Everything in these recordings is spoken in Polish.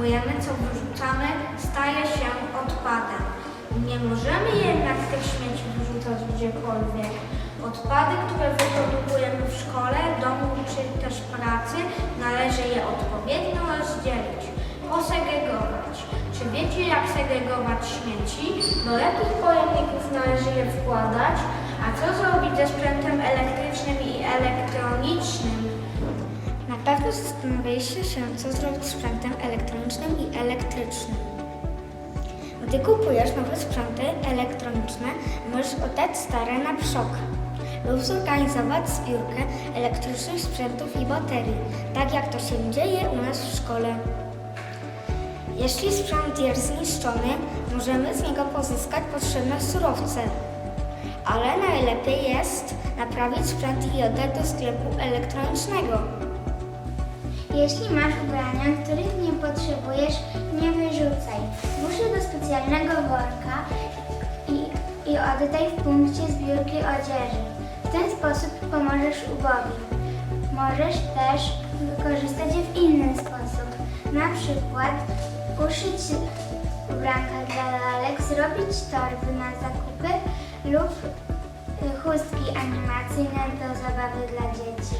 co wyrzucamy, staje się odpadem. Nie możemy jednak tych śmieci wyrzucać gdziekolwiek. Odpady, które wyprodukujemy w szkole, domu czy też pracy, należy je odpowiednio rozdzielić, posegregować. Czy wiecie, jak segregować śmieci? Do jakich pojemników należy je wkładać? A co zrobić ze sprzętem zastanawialiście się, co zrobić z sprzętem elektronicznym i elektrycznym. Gdy kupujesz nowe sprzęty elektroniczne, możesz oddać stare na przok lub zorganizować zbiórkę elektrycznych sprzętów i baterii, tak jak to się dzieje u nas w szkole. Jeśli sprzęt jest zniszczony, możemy z niego pozyskać potrzebne surowce, ale najlepiej jest naprawić sprzęt i oddać do sklepu elektronicznego. Jeśli masz ubrania, których nie potrzebujesz, nie wyrzucaj. Włóż je do specjalnego worka i, i oddaj w punkcie zbiórki odzieży. W ten sposób pomożesz ubogim. Możesz też wykorzystać je w inny sposób. Na przykład uszyć ubranka dla lalek, zrobić torby na zakupy lub chustki animacyjne do zabawy dla dzieci.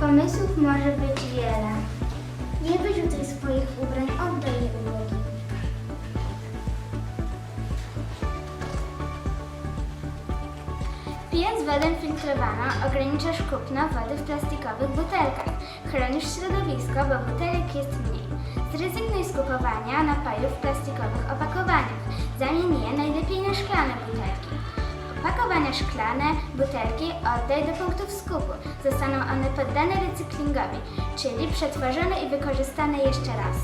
Pomysłów może być wiele. Nie wyrzucaj swoich ubrań, oddaj je ubogim. Pijąc wodę filtrowaną, ograniczasz kupno wody w plastikowych butelkach. Chronisz środowisko, bo butelek jest mniej. Zrezygnuj z kupowania napojów w plastikowych opakowaniach. Zamień je najlepiej na szklane butelki. Opakowania szklane, butelki oddaj do punktów skupu. Zostaną one poddane recyklingowi, czyli przetworzone i wykorzystane jeszcze raz.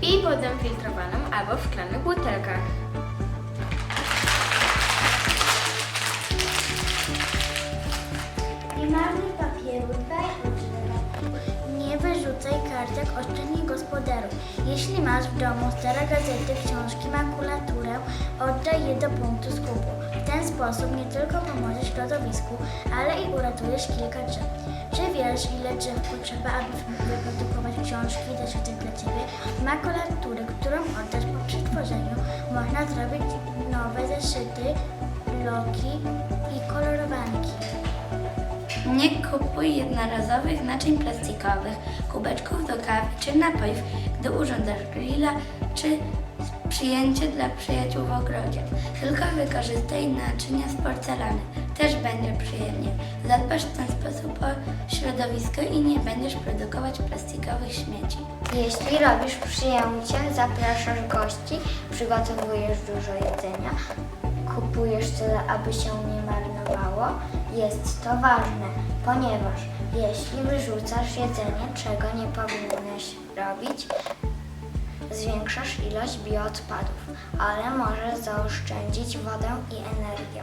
Pij wodę filtrowaną albo w szklanych butelkach. Nie marnuj papieru, dbaj wyrzucaj kartek, oszczędnie gospodaruj. Jeśli masz w domu stare gazety, książki, makulaturę, oddaj je do punktu skupu. W ten sposób nie tylko pomożesz środowisku, ale i uratujesz kilka drzew. Czy wiesz, ile drzew potrzeba, aby wyprodukować książki i zeszyty dla Ciebie? Makulatury, którą oddasz po przetworzeniu, można zrobić nowe zeszyty, bloki i kolorowanki. Nie kupuj jednorazowych naczyń plastikowych, kubeczków do kawy czy napojów, gdy urządzasz grilla czy przyjęcie dla przyjaciół w ogrodzie. Tylko wykorzystaj naczynia z porcelany. Też będzie przyjemnie. Zadbasz w ten sposób o środowisko i nie będziesz produkować plastikowych śmieci. Jeśli robisz przyjęcie, zapraszasz gości, przygotowujesz dużo jedzenia, kupujesz tyle, aby się nie marnowało, jest to ważne, ponieważ jeśli wyrzucasz jedzenie, czego nie powinieneś robić, zwiększasz ilość bioodpadów, ale możesz zaoszczędzić wodę i energię.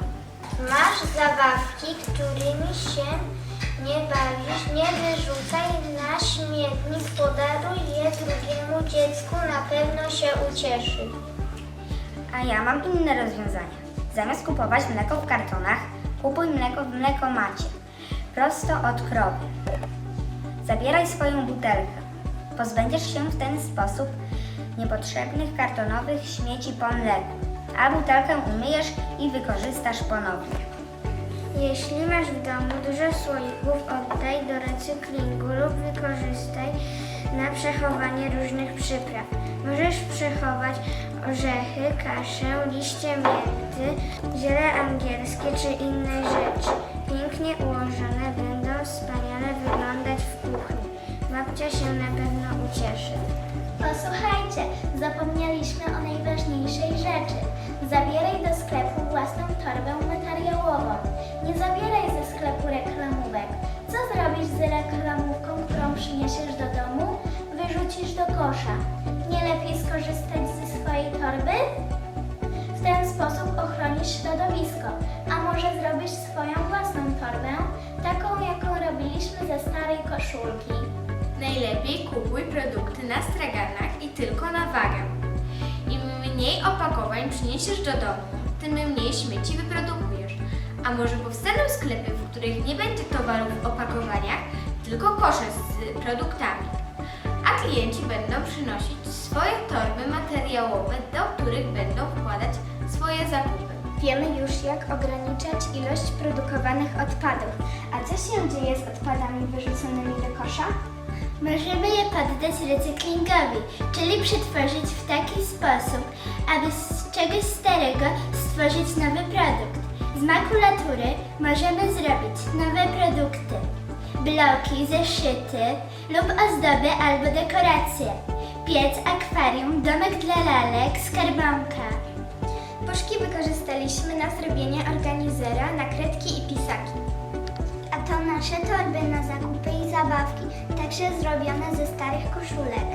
Masz zabawki, którymi się nie bawisz, nie wyrzucaj na śmietnik, podaruj je drugiemu dziecku, na pewno się ucieszy. A ja mam inne rozwiązanie. Zamiast kupować mleko w kartonach, kupuj mleko w mlekomacie, prosto od krowy. Zabieraj swoją butelkę. Pozbędziesz się w ten sposób niepotrzebnych kartonowych śmieci po mleku, a butelkę umyjesz i wykorzystasz ponownie. Jeśli masz w domu dużo słoików, oddaj do recyklingu lub wykorzystaj na przechowanie różnych przypraw. Możesz przechować orzechy, kaszę, liście mięty, ziele angielskie czy inne rzeczy. Pięknie ułożone będą wspaniale wyglądać w kuchni. Babcia się na pewno ucieszy. Posłuchajcie, zapomnieliśmy o najważniejszej rzeczy. Zabieraj do sklepu własną torbę materiałową. Nie zabieraj ze sklepu reklamówek. Co zrobisz z reklamówką, którą przyniesiesz do domu? Wyrzucisz do kosza. Nie lepiej skorzystać swojej torby? W ten sposób ochronisz środowisko. A może zrobisz swoją własną torbę, taką jaką robiliśmy ze starej koszulki. Najlepiej kupuj produkty na straganach i tylko na wagę. Im mniej opakowań przyniesiesz do domu, tym mniej śmieci wyprodukujesz. A może powstaną sklepy, w których nie będzie towarów w opakowaniach, tylko kosze z produktami. A klienci będą przynosić swoje torby materiałowe, do których będą wkładać swoje zakupy. Wiemy już, jak ograniczać ilość produkowanych odpadów. A co się dzieje z odpadami wyrzuconymi do kosza? Możemy je poddać recyklingowi, czyli przetworzyć w taki sposób, aby z czegoś starego stworzyć nowy produkt. Z makulatury możemy zrobić nowe produkty. Bloki, zeszyty lub ozdoby albo dekoracje. Piec, akwarium, domek dla lalek, skarbonka. Puszki wykorzystaliśmy na zrobienie organizera, nakredki i pisaki. A to nasze torby na zakupy i zabawki, także zrobione ze starych koszulek.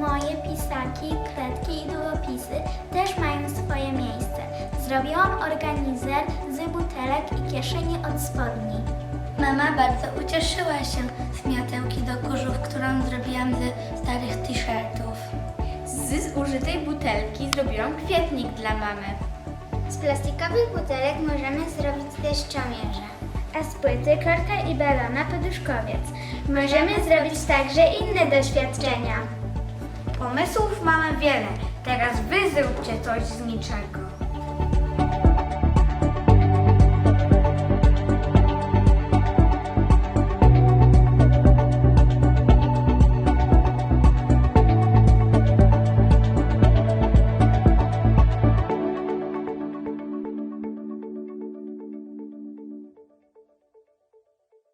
Moje pisaki, kredki i długopisy też mają swoje miejsce. Zrobiłam organizer z butelek i kieszeni od spodni. Mama bardzo ucieszyła się z miotełki do kurzów, którą zrobiłam ze starych t-shirtów. Z zużytej butelki zrobiłam kwietnik dla mamy. Z plastikowych butelek możemy zrobić deszczomierze. A z płyty korka i balona poduszkowiec. Możemy zrobić także inne doświadczenia. Pomysłów mamy wiele. Teraz wy zróbcie coś z niczego.